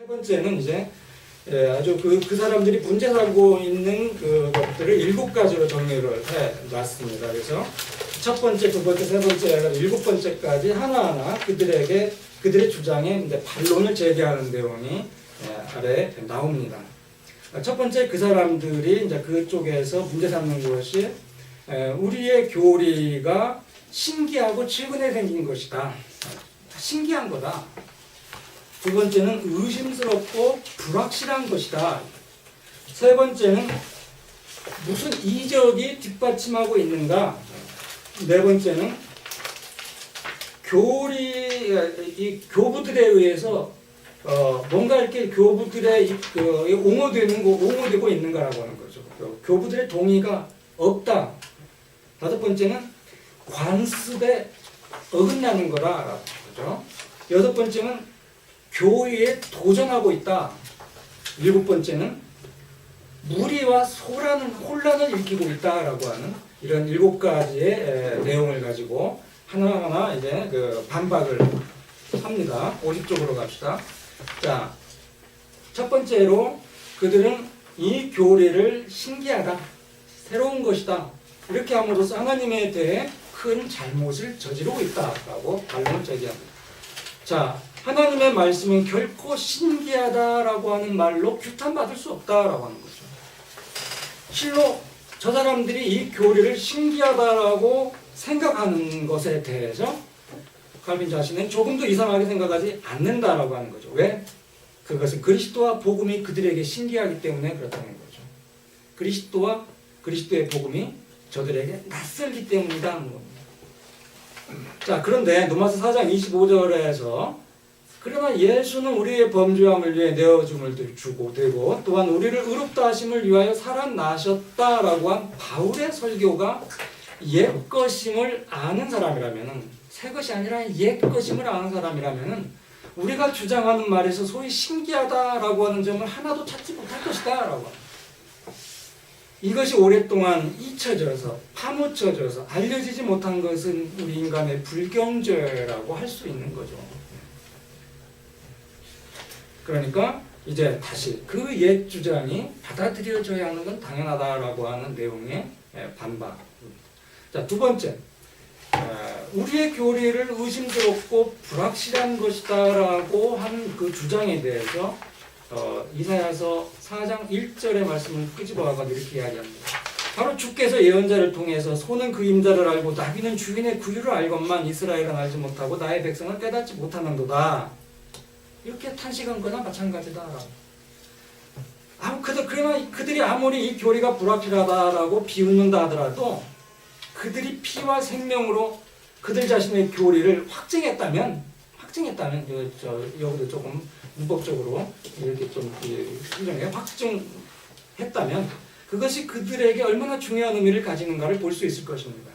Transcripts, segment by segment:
세 번째는 이제 예, 아주 그, 그 사람들이 문제 삼고 있는 그 것들을 일곱 가지로 정리를 해 놨습니다. 그래서 첫 번째, 두 번째, 세 번째, 일곱 번째까지 하나하나 그들에게 그들의 주장에 반론을 제기하는 내용이 예, 아래 나옵니다. 첫 번째 그 사람들이 이제 그쪽에서 문제 삼는 것이 에, 우리의 교리가 신기하고 최근에 생긴 것이다. 신기한 거다. 두 번째는 의심스럽고 불확실한 것이다. 세 번째는 무슨 이적이 뒷받침하고 있는가? 네 번째는 교리 이 교부들에 의해서 어, 뭔가 이렇게 교부들의 이- 그, 이 옹호되는 거 옹호되고 있는가라고 하는 거죠. 그 교부들의 동의가 없다. 다섯 번째는 관습에 어긋나는 거라 그죠. 여섯 번째는 교회에 도전하고 있다. 일곱 번째는 무리와 소라는 혼란을 일으키고 있다라고 하는 이런 일곱 가지의 에, 내용을 가지고 하나하나 이제 그 반박을 합니다. 50쪽으로 갑시다. 자, 첫 번째로 그들은 이 교리를 신기하다, 새로운 것이다. 이렇게 함으로써 하나님에 대해 큰 잘못을 저지르고 있다라고 반론을 제기합니다. 자, 하나님의 말씀은 결코 신기하다라고 하는 말로 규탄받을 수 없다라고 하는 거죠. 실로 저 사람들이 이 교리를 신기하다라고 생각하는 것에 대해서 칼빈 자신은 조금도 이상하게 생각하지 않는다라고 하는 거죠. 왜? 그것은 그리스도와 복음이 그들에게 신기하기 때문에 그렇다는 거죠. 그리스도와 그리스도의 복음이 저들에게 낯설기 때문이다. 자, 그런데 로마서 4장 25절에서 그러나 예수는 우리의 범죄함을 위해 내어줌을 주고 되고 또한 우리를 의롭다 하심을 위하여 살아나셨다라고 한 바울의 설교가 옛 것임을 아는 사람이라면은 새 것이 아니라 옛 것임을 아는 사람이라면은 우리가 주장하는 말에서 소위 신기하다라고 하는 점을 하나도 찾지 못할 것이다라고. 이것이 오랫동안 잊혀져서 파묻혀져서 알려지지 못한 것은 우리 인간의 불경죄라고 할 수 있는 거죠. 그러니까 이제 다시 그 옛 주장이 받아들여져야 하는 건 당연하다라고 하는 내용의 예, 반박. 자, 두 번째. 에, 우리의 교리를 의심스럽고 불확실한 것이다라고 한 그 주장에 대해서 어, 이사야서 4장 1절의 말씀을 끄집어와가지고 이렇게 이야기합니다. 바로 주께서 예언자를 통해서 소는 그 임자를 알고 나귀는 주인의 구유를 알건만 이스라엘은 알지 못하고 나의 백성은 깨닫지 못하는도다. 이렇게 탄식한 거나 마찬가지다. 아무 그들 그러나 그들이 아무리 이 교리가 불확실하다라고 비웃는다 하더라도 그들이 피와 생명으로 그들 자신의 교리를 확증했다면 확증했다면 요- 저 여기도 조금 문법적으로 이렇게 좀 수정해 확증했다면 그것이 그들에게 얼마나 중요한 의미를 가지는가를 볼 수 있을 것입니다.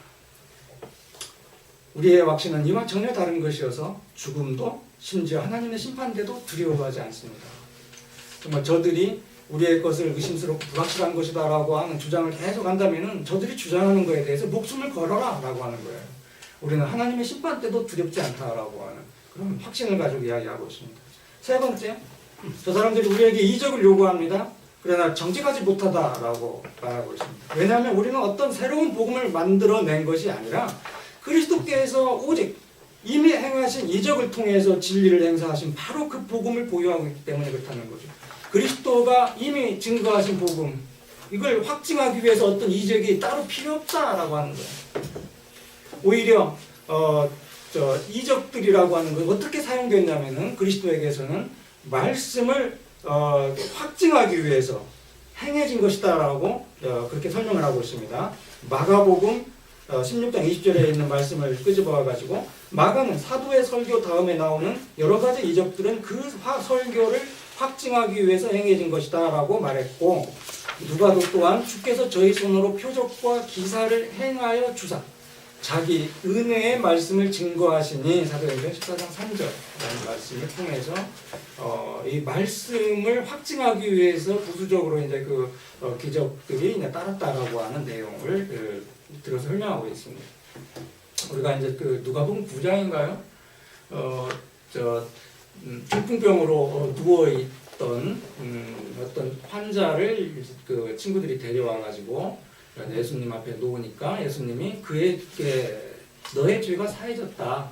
우리의 확신은 이와 전혀 다른 것이어서 죽음도 심지어 하나님의 심판대도 두려워하지 않습니다. 정말 저들이 우리의 것을 의심스럽고 불확실한 것이다라고 하는 주장을 계속 한다면은 저들이 주장하는 것에 대해서 목숨을 걸어라라고 하는 거예요. 우리는 하나님의 심판 때도 두렵지 않다라고 하는 그런 확신을 가지고 이야기하고 있습니다. 세 번째, 저 사람들이 우리에게 이적을 요구합니다. 그러나 정직하지 못하다라고 말하고 있습니다. 왜냐하면 우리는 어떤 새로운 복음을 만들어낸 것이 아니라 그리스도께서 오직 이미 행하신 이적을 통해서 진리를 행사하신 바로 그 복음을 보유하고 있기 때문에 그렇다는 거죠. 그리스도가 이미 증거하신 복음 이걸 확증하기 위해서 어떤 이적이 따로 필요 없다라고 하는 거예요. 오히려 어, 저 이적들이라고 하는 건 어떻게 사용됐냐면은 그리스도에게서는 말씀을 어, 확증하기 위해서 행해진 것이다라고 어, 그렇게 설명을 하고 있습니다. 마가복음 어, 16장 20절에 있는 말씀을 끄집어와 가지고 마가는 사도의 설교 다음에 나오는 여러 가지 이적들은 그 화- 설교를 확증하기 위해서 행해진 것이다 라고 말했고 누가도 또한 주께서 저희 손으로 표적과 기사를 행하여 주사 자기 은혜의 말씀을 증거하시니 사도행전 14장 3절이라는 말씀을 통해서 어, 이 말씀을 확증하기 위해서 부수적으로 이제 그 어, 기적들이 이제 따랐다라고 하는 내용을 그, 들어서 설명하고 있습니다. 우리가 이제 그 누가복음 9장인가요? 어, 저 음, 중풍병으로 어, 누워 있던 음, 어떤 환자를 그 친구들이 데려와 가지고 예수님 앞에 놓으니까 예수님이 그에게 너의 죄가 사해졌다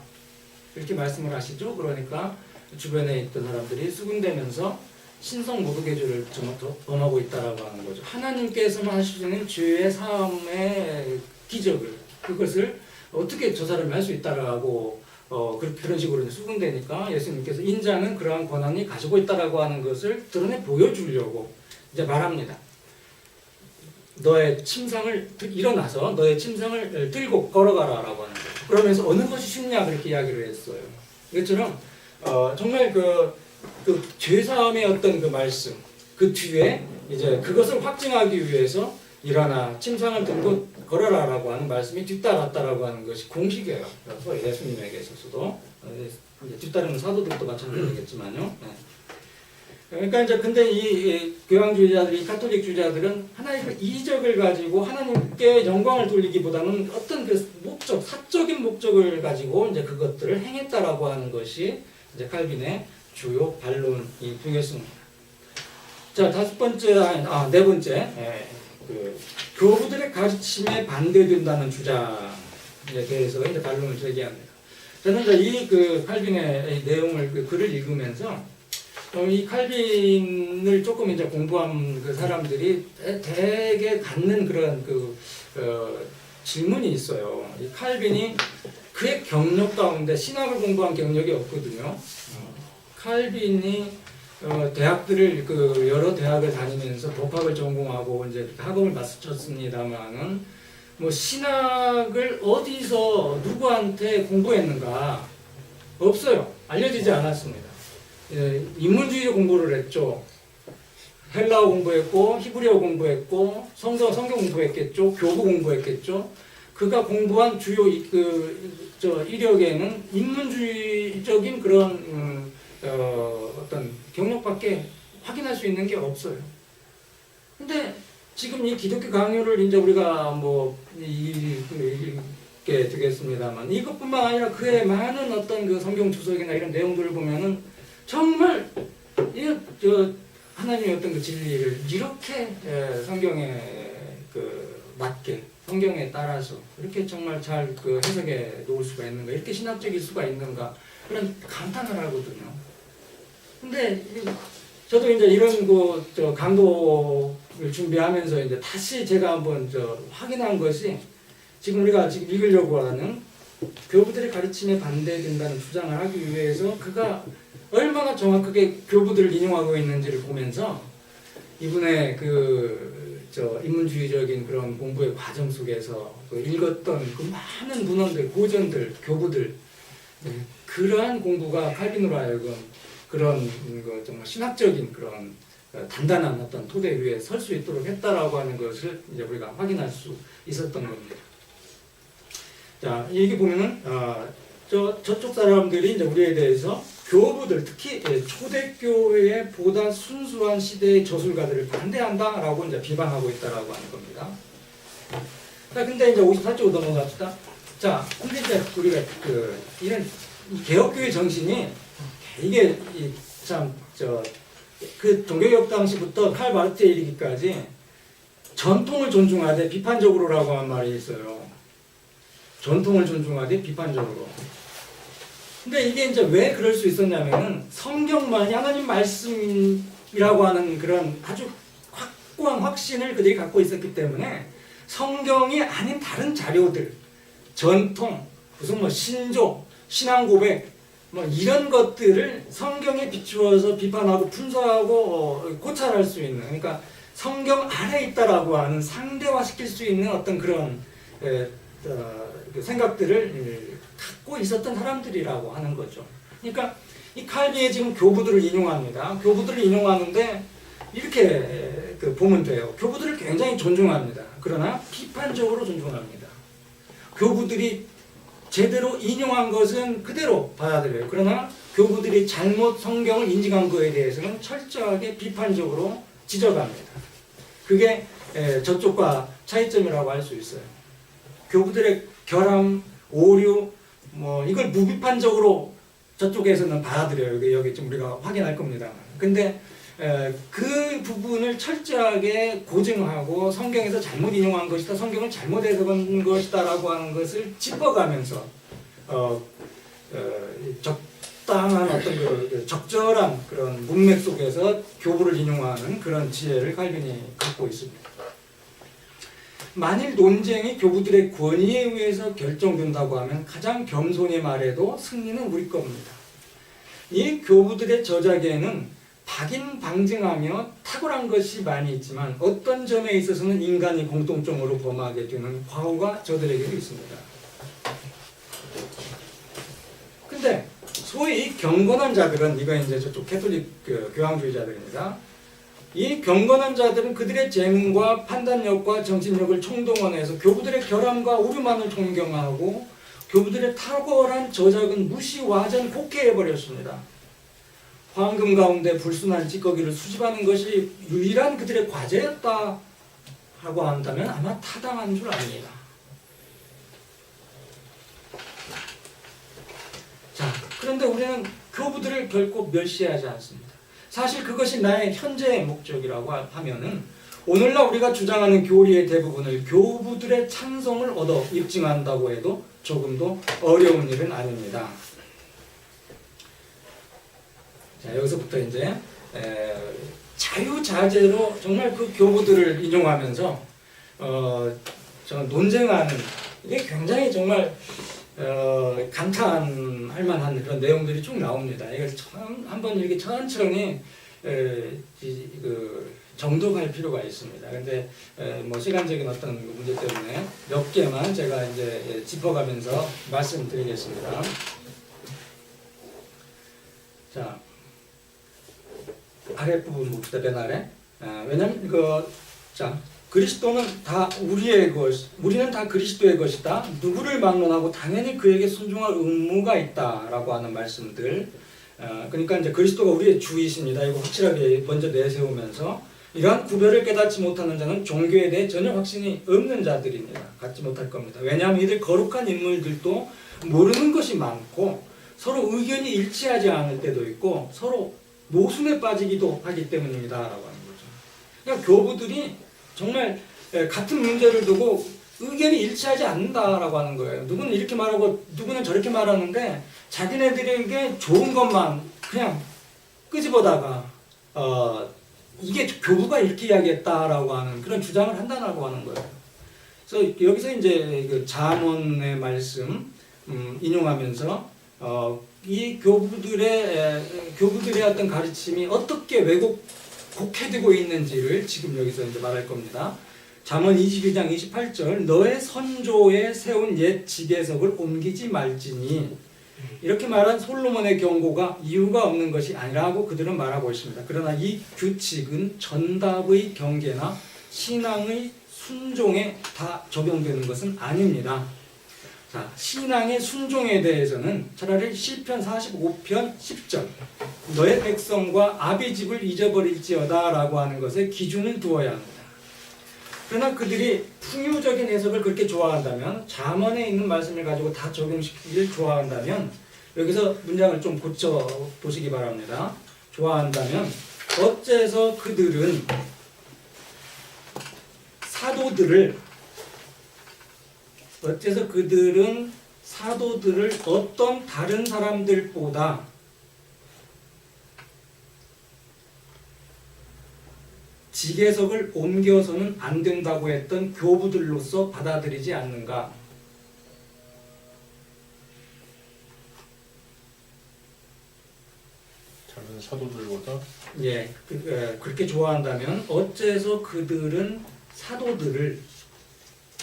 이렇게 말씀을 하시죠. 그러니까 주변에 있던 사람들이 수군대면서 신성 모독의 죄를 좀더 범하고 있다라고 하는 거죠. 하나님께서만 하시는 죄의 사함의 기적을 그것을 어떻게 저 사람이 할 수 있다라고 어 그런 식으로 수군대니까 예수님께서 인자는 그러한 권한이 가지고 있다라고 하는 것을 드러내 보여주려고 이제 말합니다. 너의 침상을 들- 일어나서 너의 침상을 들고 걸어가라라고 하는 거예요. 그러면서 어느 것이 쉽냐 그렇게 이야기를 했어요. 이것처럼 어, 정말 그, 그 죄사함의 어떤 그 말씀 그 뒤에 이제 그것을 확증하기 위해서 일어나 침상을 들고 걸어라라고 하는 말씀이 뒤따랐다라고 하는 것이 공식이에요. 그래서 예수님에게 있어서도 어, 뒤따르는 사도들도 마찬가지겠지만요. 네. 그러니까 이제 근데 이, 이 교황주의자들이 카톨릭 주의자들은 하나님의 이적을 가지고 하나님께 영광을 돌리기보다는 어떤 그 목적, 사적인 목적을 가지고 이제 그것들을 행했다라고 하는 것이 이제 칼빈의 주요 반론이 되겠습니다. 자 다섯 번째 아네 번째 예, 그 교부들의 가르침에 반대된다는 주장에 대해서 이제 반론을 제기합니다. 저는 이제 이그 칼빈의 이 내용을 그 글을 읽으면서 어, 이 칼빈을 조금 이제 공부한 그 사람들이 대- 대개 갖는 그런 그 어, 질문이 있어요. 이 칼빈이 그의 경력 가운데 신학을 공부한 경력이 없거든요. 어, 칼빈이 어, 대학들을 그 여러 대학을 다니면서 법학을 전공하고 이제 학업을 마쳤습니다만은 뭐 신학을 어디서 누구한테 공부했는가 없어요. 알려지지 않았습니다. 예, 인문주의 공부를 했죠. 헬라어 공부했고 히브리어 공부했고 성경 성경 공부했겠죠. 교부 공부했겠죠. 그가 공부한 주요 이- 그, 저 이력에는 인문주의적인 그런 음, 어, 어떤 경력밖에 확인할 수 있는 게 없어요. 근데 지금 이 기독교 강요를 이제 우리가 뭐 이- 이- 읽게 되겠습니다만 이것뿐만 아니라 그의 많은 어떤 그 성경 주석이나 이런 내용들을 보면은 정말 이저 하나님의 어떤 그 진리를 이렇게 예, 성경에 그 맞게 성경에 따라서 이렇게 정말 잘 그 해석해 놓을 수가 있는가 이렇게 신학적일 수가 있는가 그런 감탄을 하거든요. 근데 이- 저도 이제 이런 그저 강도를 준비하면서 이제 다시 제가 한번 저 확인한 것이 지금 우리가 지금 읽으려고 하는 교부들의 가르침에 반대된다는 주장을 하기 위해서 그가 얼마나 정확하게 교부들을 인용하고 있는지를 보면서 이분의 그 저 인문주의적인 그런 공부의 과정 속에서 그 읽었던 그 많은 문헌들, 고전들, 교부들 네, 그러한 공부가 칼빈으로 하여금 그런 그 정말 신학적인 그런 어, 단단한 어떤 토대 위에 설 수 있도록 했다라고 하는 것을 이제 우리가 확인할 수 있었던 겁니다. 자, 여기 보면은 어, 저 저쪽 사람들이 이제 우리에 대해서 교부들 특히 예, 초대교회의 보다 순수한 시대의 저술가들을 반대한다라고 이제 비방하고 있다라고 하는 겁니다. 자, 근데 이제 54쪽 넘어갑시다. 자, 근데 이제 우리가 그 이런 이 개혁교회 정신이 이게 참 저그 종교개혁 당시부터 칼 마르트에 이르기까지 전통을 존중하되 비판적으로라고 한 말이 있어요. 전통을 존중하되 비판적으로. 근데 이게 이제 왜 그럴 수 있었냐면은 성경만이 하나님 말씀이라고 하는 그런 아주 확고한 확신을 그들이 갖고 있었기 때문에 성경이 아닌 다른 자료들, 전통, 무슨 뭐 신조, 신앙 고백, 뭐 이런 것들을 성경에 비추어서 비판하고 분석하고 어, 고찰할 수 있는 그러니까 성경 안에 있다라고 하는 상대화시킬 수 있는 어떤 그런 에, 어, 그 생각들을 예, 갖고 있었던 사람들이라고 하는 거죠. 그러니까 이 칼비의 지금 교부들을 인용합니다. 교부들을 인용하는데 이렇게 에, 그 보면 돼요. 교부들을 굉장히 존중합니다. 그러나 비판적으로 존중합니다. 교부들이 제대로 인용한 것은 그대로 받아들여요. 그러나 교부들이 잘못 성경을 인식한 거에 대해서는 철저하게 비판적으로 지적합니다. 그게 에, 저쪽과 차이점이라고 할 수 있어요. 교부들의 결함, 오류, 뭐 이걸 무비판적으로 저쪽에서는 받아들여요. 여기, 좀 우리가 확인할 겁니다. 근데 에, 그 부분을 철저하게 고증하고 성경에서 잘못 인용한 것이다, 성경을 잘못 해석한 것이다라고 하는 것을 짚어가면서 어, 어, 적당한 어떤 그, 그 적절한 그런 문맥 속에서 교부를 인용하는 그런 지혜를 칼빈이 갖고 있습니다. 만일 논쟁이 교부들의 권위에 의해서 결정된다고 하면 가장 겸손히 말해도 승리는 우리 겁니다. 이 교부들의 저작에는 박인 방증하며 탁월한 것이 많이 있지만 어떤 점에 있어서는 인간이 공통점으로 범하게 되는 과오가 저들에게도 있습니다. 근데 소위 이 경건한 자들은 이거 이제 저쪽 캐톨릭 그 교황주의자들입니다. 이 경건한 자들은 그들의 재능과 판단력과 정신력을 총동원해서 교부들의 결함과 오류만을 존경하고 교부들의 탁월한 저작은 무시와전 곡해해 버렸습니다. 황금 가운데 불순한 찌꺼기를 수집하는 것이 유일한 그들의 과제였다 하고 한다면 아마 타당한 줄 압니다. 자, 그런데 우리는 교부들을 결코 멸시하지 않습니다. 사실 그것이 나의 현재의 목적이라고 하면은 오늘날 우리가 주장하는 교리의 대부분을 교부들의 찬성을 얻어 입증한다고 해도 조금도 어려운 일은 아닙니다. 자, 여기서부터 이제 에, 자유자재로 정말 그 교부들을 인용하면서 어, 저 논쟁하는 이게 굉장히 정말 어, 감탄할 만한 그런 내용들이 쭉 나옵니다. 이걸 참 한번 이렇게 천천히 에, 이, 그 정독할 필요가 있습니다. 근데 에, 뭐 시간적인 어떤 문제 때문에 몇 개만 제가 이제 예, 짚어가면서 말씀드리겠습니다. 자, 아랫부분 봅시다, 맨 아래. 아, 왜냐면 그, 자, 그리스도는 다 우리의 것, 우리는 다 그리스도의 것이다. 누구를 막론하고 당연히 그에게 순종할 의무가 있다라고 하는 말씀들. 어, 그러니까 이제 그리스도가 우리의 주이십니다. 이거 확실하게 먼저 내세우면서 이러한 구별을 깨닫지 못하는 자는 종교에 대해 전혀 확신이 없는 자들입니다. 갖지 못할 겁니다. 왜냐하면 이들 거룩한 인물들도 모르는 것이 많고 서로 의견이 일치하지 않을 때도 있고 서로 모순에 빠지기도 하기 때문입니다라고 하는 거죠. 그러니까 교부들이 정말 예, 같은 문제를 두고 의견이 일치하지 않는다라고 하는 거예요. 누구는 이렇게 말하고 누구는 저렇게 말하는데 자기네들에게 좋은 것만 그냥 끄집어다가 어 이게 교부가 이렇게 이야기했다라고 하는 그런 주장을 한다라고 하는 거예요. 그래서 여기서 이제 그 잠언의 말씀 음, 인용하면서 어, 이 교부들의 에, 교부들의 어떤 가르침이 어떻게 왜곡 곡해되고 있는지를 지금 여기서 이제 말할 겁니다. 잠언 22장 28절 너의 선조에 세운 옛 지계석을 옮기지 말지니 이렇게 말한 솔로몬의 경고가 이유가 없는 것이 아니라고 그들은 말하고 있습니다. 그러나 이 규칙은 전답의 경계나 신앙의 순종에 다 적용되는 것은 아닙니다. 자, 신앙의 순종에 대해서는 차라리 시편 45편 10절 너의 백성과 아비 집을 잊어버릴지어다라고 하는 것에 기준을 두어야 합니다. 그러나 그들이 풍요적인 해석을 그렇게 좋아한다면 잠언에 있는 말씀을 가지고 다 적용시키기를 좋아한다면 여기서 문장을 좀 고쳐 보시기 바랍니다. 좋아한다면 어째서 그들은 사도들을 어째서 그들은 사도들을 어떤 다른 사람들보다 지계석을 옮겨서는 안 된다고 했던 교부들로서 받아들이지 않는가? 다른 사도들보다 예, 그, 에, 그렇게 좋아한다면 어째서 그들은 사도들을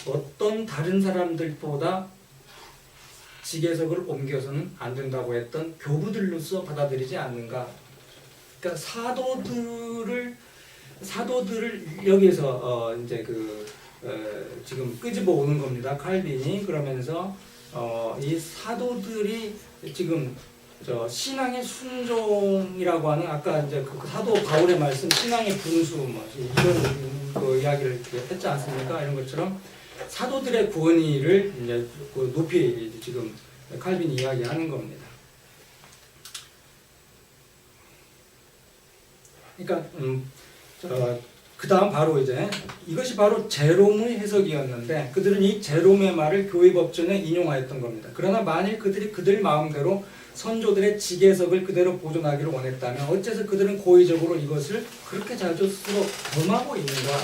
어떤 다른 사람들보다 지계석을 옮겨서는 안 된다고 했던 교부들로서 받아들이지 않는가? 그러니까 사도들을 사도들을 여기에서 어 이제 그 어, 지금 끄집어 오는 겁니다. 칼빈이 그러면서 어, 이 사도들이 지금 저 신앙의 순종이라고 하는 아까 이제 그 사도 바울의 말씀 신앙의 분수 뭐 이런 그 이야기를 했지 않습니까? 이런 것처럼 사도들의 구원의를 이제 그 높이 지금 칼빈이 이야기하는 겁니다. 그러니까 음, 그 다음 바로 이제 이것이 바로 제롬의 해석이었는데 그들은 이 제롬의 말을 교회 법전에 인용하였던 겁니다. 그러나 만일 그들이 그들 마음대로 선조들의 직해석을 그대로 보존하기를 원했다면 어째서 그들은 고의적으로 이것을 그렇게 자주 쓰러 범하고 있는가?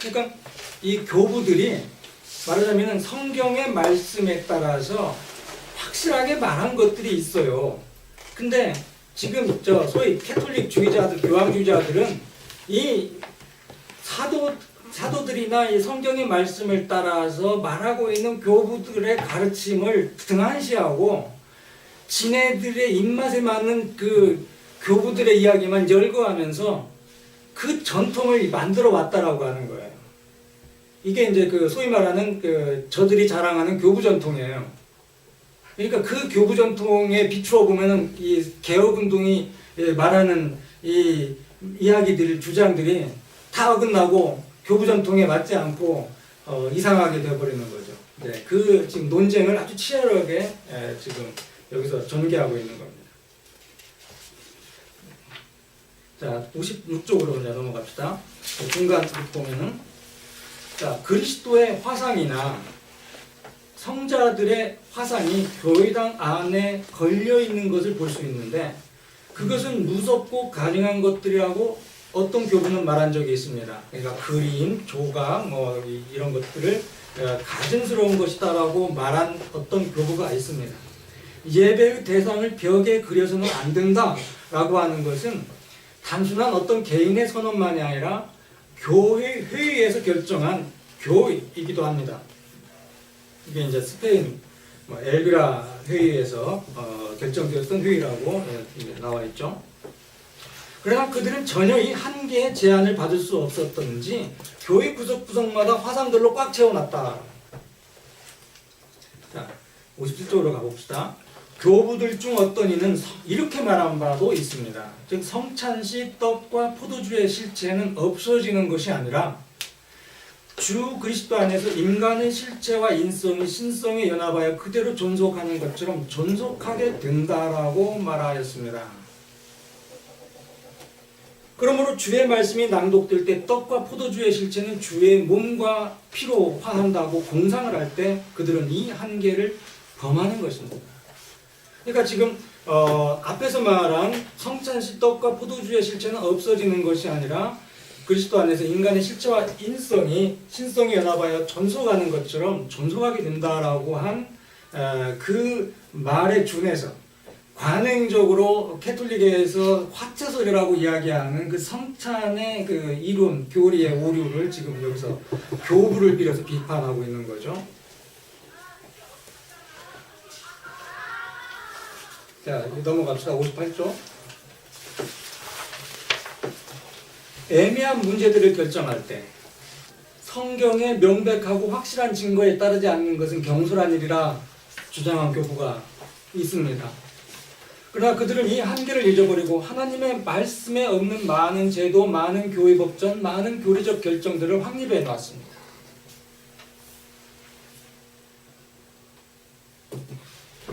그러니까 이 교부들이 말하자면 성경의 말씀에 따라서 확실하게 말한 것들이 있어요. 근데 지금 저 소위 캐톨릭 주의자들, 교황주의자들은 이 사도 사도들이나 이 성경의 말씀을 따라서 말하고 있는 교부들의 가르침을 등한시하고 지네들의 입맛에 맞는 그 교부들의 이야기만 열거하면서 그 전통을 만들어 왔다라고 하는 거예요. 이게 이제 그 소위 말하는 그 저들이 자랑하는 교부 전통이에요. 그러니까 그 교부 전통에 비추어 보면은 이 개혁 운동이 예, 말하는 이 이야기들 주장들이 다 어긋나고 교부 전통에 맞지 않고 어, 이상하게 되어버리는 거죠. 네, 그 지금 논쟁을 아주 치열하게 예, 지금 여기서 전개하고 있는 겁니다. 자, 56쪽으로 이제 넘어갑시다. 중간 보면은 자, 그리스도의 화상이나 성자들의 화상이 교회당 안에 걸려 있는 것을 볼 수 있는데 그것은 무섭고 가능한 것들이라고 어떤 교부는 말한 적이 있습니다. 그러니까 그림, 조각 뭐 이- 이런 것들을 어, 가증스러운 것이다라고 말한 어떤 교부가 있습니다. 예배의 대상을 벽에 그려서는 안 된다라고 하는 것은 단순한 어떤 개인의 선언만이 아니라 교회 회의에서 결정한 교이기도 합니다. 이게 이제 스페인 뭐 엘비라 회의에서 어, 결정되었던 회의라고 예, 나와 있죠. 그러나 그들은 전혀 이 한계의 제한을 받을 수 없었던지 교회 구석 구석마다 화상들로 꽉 채워놨다. 자, 57쪽으로 가봅시다. 교부들 중 어떤 이는 서- 이렇게 말한 바도 있습니다. 즉 성찬시 떡과 포도주의 실체는 없어지는 것이 아니라 주 그리스도 안에서 인간의 실체와 인성이 신성에 연합하여 그대로 존속하는 것처럼 존속하게 된다라고 말하였습니다. 그러므로 주의 말씀이 낭독될 때 떡과 포도주의 실체는 주의 몸과 피로 화한다고 공상을 할 때 그들은 이 한계를 범하는 것입니다. 그러니까 지금 어, 앞에서 말한 성찬시 떡과 포도주의 실체는 없어지는 것이 아니라 그리스도 안에서 인간의 실체와 인성이 신성에 연합하여 존속하는 것처럼 존속하게 된다라고 한 그 말에 준해서 관행적으로 캐톨릭에서 화채설이라고 이야기하는 그 성찬의 그 이론 교리의 오류를 지금 여기서 교부를 빌어서 비판하고 있는 거죠. 자, 넘어갑시다. 58조. 애매한 문제들을 결정할 때 성경의 명백하고 확실한 증거에 따르지 않는 것은 경솔한 일이라 주장한 교부가 있습니다. 그러나 그들은 이 한계를 잊어버리고 하나님의 말씀에 없는 많은 제도, 많은 교회 법전, 많은 교리적 결정들을 확립해 놨습니다.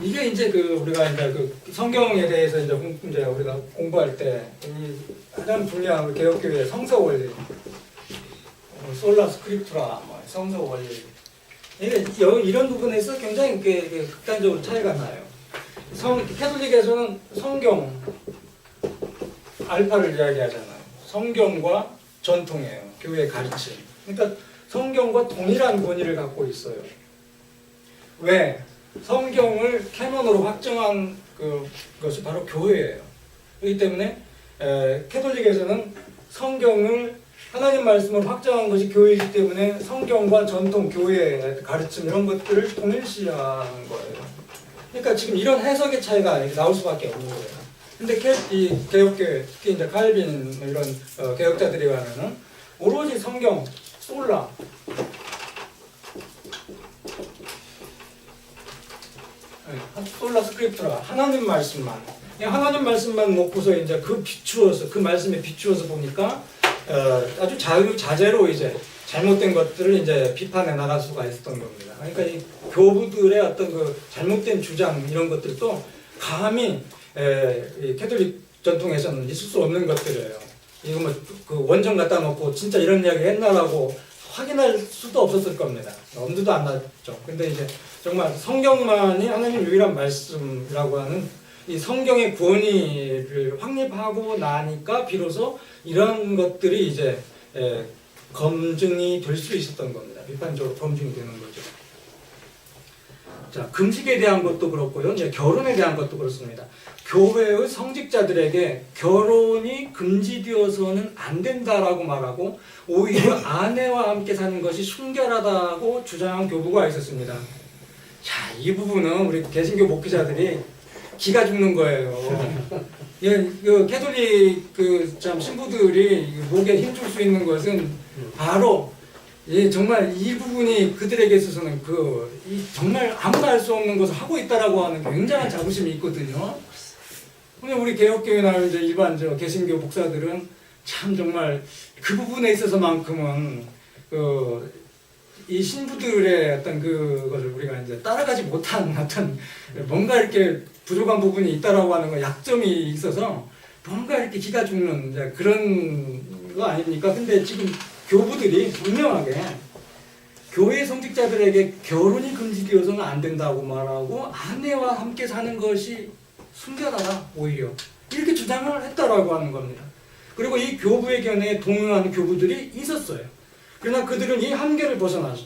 이게 이제 그 우리가 이제 그 성경에 대해서 이제, 공, 이제 우리가 공부할 때이 가장 중요한 개혁교회 성서 원리, 어, 솔라 스크립투라, 뭐 성서 원리 여- 이런 부분에서 굉장히 그, 그 극단적으로 차이가 나요. 성 캐톨릭에서는 성경 알파를 이야기하잖아요. 성경과 전통이에요. 교회 가르침. 그러니까 성경과 동일한 권위를 갖고 있어요. 왜? 성경을 캐논으로 확정한 그 것이 바로 교회예요. 그렇기 때문에 에, 캐톨릭에서는 성경을 하나님 말씀을 확정한 것이 교회이기 때문에 성경과 전통 교회의 가르침 이런 것들을 동일시하는 거예요. 그러니까 지금 이런 해석의 차이가 나올 수밖에 없는 거예요. 근데 개, 이 개혁교회, 특히 이제 칼빈 이런 어, 개혁자들이 가면은 오로지 성경, 솔라, 네, 솔라 스크립트라 하나님 말씀만 하나님 말씀만 놓고서 이제 그 비추어서 그 말씀에 비추어서 보니까 어, 아주 자유 자재로 이제 잘못된 것들을 이제 비판해 나갈 수가 있었던 겁니다. 그러니까 이 교부들의 어떤 그 잘못된 주장 이런 것들도 감히 캐톨릭 전통에서는 있을 수 없는 것들이에요. 이거 뭐 그 원전 갖다 놓고 진짜 이런 이야기 했나라고 확인할 수도 없었을 겁니다. 엄두도 안 났죠. 근데 이제 정말 성경만이 하나님 유일한 말씀이라고 하는 이 성경의 구원의를 확립하고 나니까 비로소 이런 것들이 이제 예, 검증이 될 수 있었던 겁니다. 비판적으로 검증이 되는 거죠. 자, 금식에 대한 것도 그렇고요. 이제 결혼에 대한 것도 그렇습니다. 교회의 성직자들에게 결혼이 금지되어서는 안 된다라고 말하고 오히려 아내와 함께 사는 것이 순결하다고 주장한 교부가 있었습니다. 자, 이 부분은 우리 개신교 목회자들이 기가 죽는 거예요. 예, 그 캐톨릭 그 참 신부들이 목에 힘줄 수 있는 것은 바로 예, 정말 이 부분이 그들에게 있어서는 그이 정말 아무나 할수 없는 것을 하고 있다라고 하는 굉장한 자부심이 있거든요. 근데 우리 개혁교회나 이제 일반 저 개신교 목사들은 참 정말 그 부분에 있어서만큼은 그 이 신부들의 어떤 그것을 우리가 이제 따라가지 못한 어떤 뭔가 이렇게 부족한 부분이 있다라고 하는 거 약점이 있어서 뭔가 이렇게 기가 죽는 그런 거 아닙니까? 근데 지금 교부들이 분명하게 교회 성직자들에게 결혼이 금지되어서는 안 된다고 말하고 아내와 함께 사는 것이 순결하다 오히려 이렇게 주장을 했다라고 하는 겁니다. 그리고 이 교부의 견해에 동요하는 교부들이 있었어요. 그러나 그들은 이 한계를 벗어나서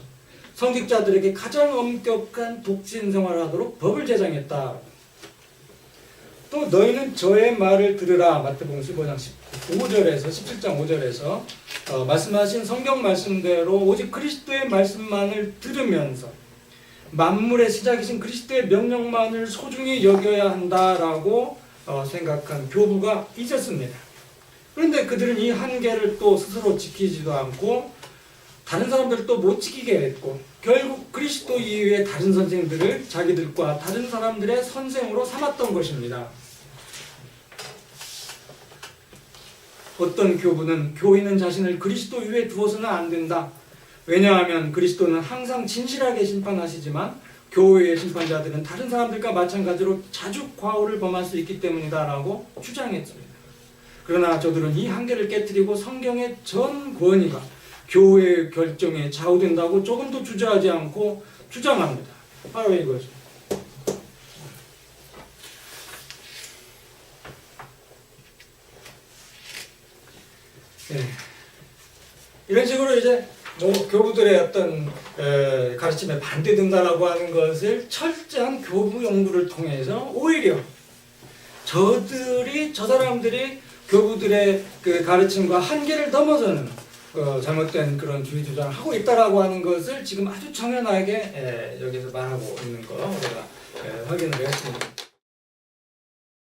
성직자들에게 가장 엄격한 독신 생활을 하도록 법을 제정했다. 또 너희는 저의 말을 들으라 마태복음 15장 5절에서 17장 5절에서 어, 말씀하신 성경 말씀대로 오직 그리스도의 말씀만을 들으면서 만물의 시작이신 그리스도의 명령만을 소중히 여겨야 한다라고 어, 생각한 교부가 있었습니다. 그런데 그들은 이 한계를 또 스스로 지키지도 않고 다른 사람들도 못 지키게 했고 결국 그리스도 이외의 다른 선생들을 자기들과 다른 사람들의 선생으로 삼았던 것입니다. 어떤 교부는 교인은 자신을 그리스도 위에 두어서는 안 된다. 왜냐하면 그리스도는 항상 진실하게 심판하시지만 교회의 심판자들은 다른 사람들과 마찬가지로 자주 과오를 범할 수 있기 때문이다라고 주장했습니다. 그러나 저들은 이 한계를 깨뜨리고 성경의 전 권위가 교회의 결정에 좌우된다고 조금도 주저하지 않고 주장합니다. 바로 이거죠. 이런 식으로 이제 뭐 교부들의 어떤 에, 가르침에 반대된다라고 하는 것을 철저한 교부 연구를 통해서 오히려 저들이 저 사람들이 교부들의 그 가르침과 한계를 넘어서는 어, 잘못된 그런 주의 주장을 하고 있다라고 하는 것을 지금 아주 정연하게 에, 여기서 말하고 있는 거 우리가 에, 확인을 했습니다.